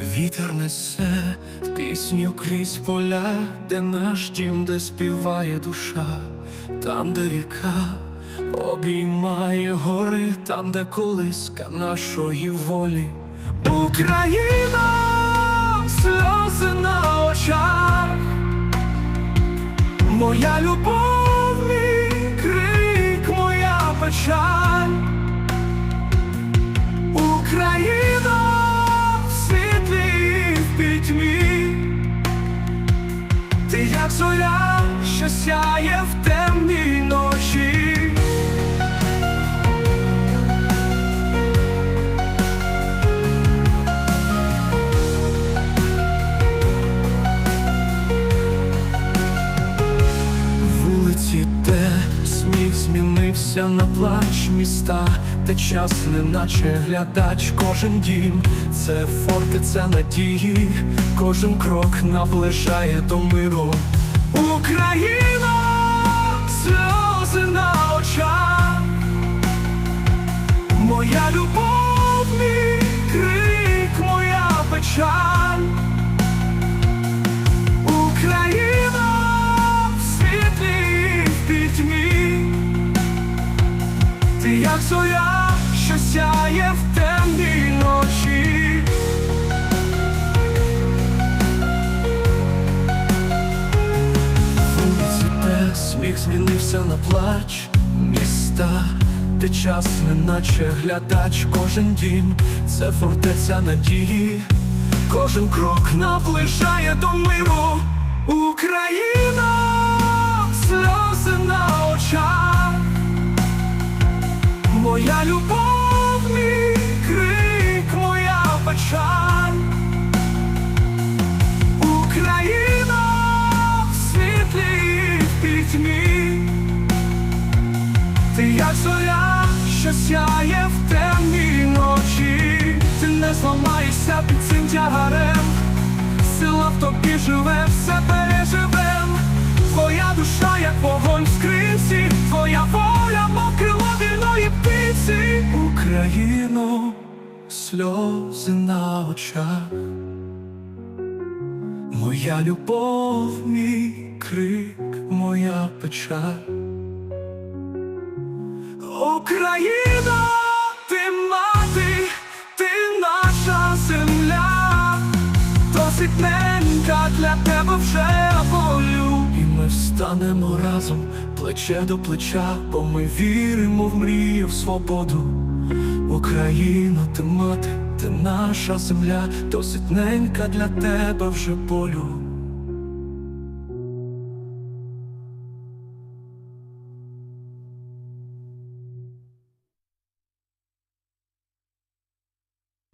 Вітер несе пісню крізь поля, де наш дім, де співає душа, там, де ріка обіймає гори, там, де колиска нашої волі. Україна, сльози на очах, моя любов, мій крик, моя печаль. Зоря, що сяє в темній ночі. Вулиці, де сміх змінився на плач міста, де час неначе глядач, кожен дім, це фортеця надії, кожен крок наближає до миру. Україна, сльози на очах, моя любов, мій крик, моя печаль. Україна в світлі в пітьмі, ти як зоря, що сяє в змінився на плач міста, де час неначе глядач, кожен дім, це фортеця надії, кожен крок наближає до миру. Україна, сльози на очах, моя любов, пітьмі, ти як зоря, що сяє в темній ночі, ти не зламаєшся під цим тягарем, сила в тобі живе, все переживем, твоя душа, як вогонь в скринці, твоя воля, мов вільної птиці, Україну, сльози на очах. Моя любов, мій крик, моя печаль. Україна, ти мати, ти наша земля, досить ненька для тебе вже болю. І ми встанемо разом, плече до плеча, бо ми віримо в мрію, в свободу. Україна, ти мати, ти наша земля, досить ненька для тебе вже болю.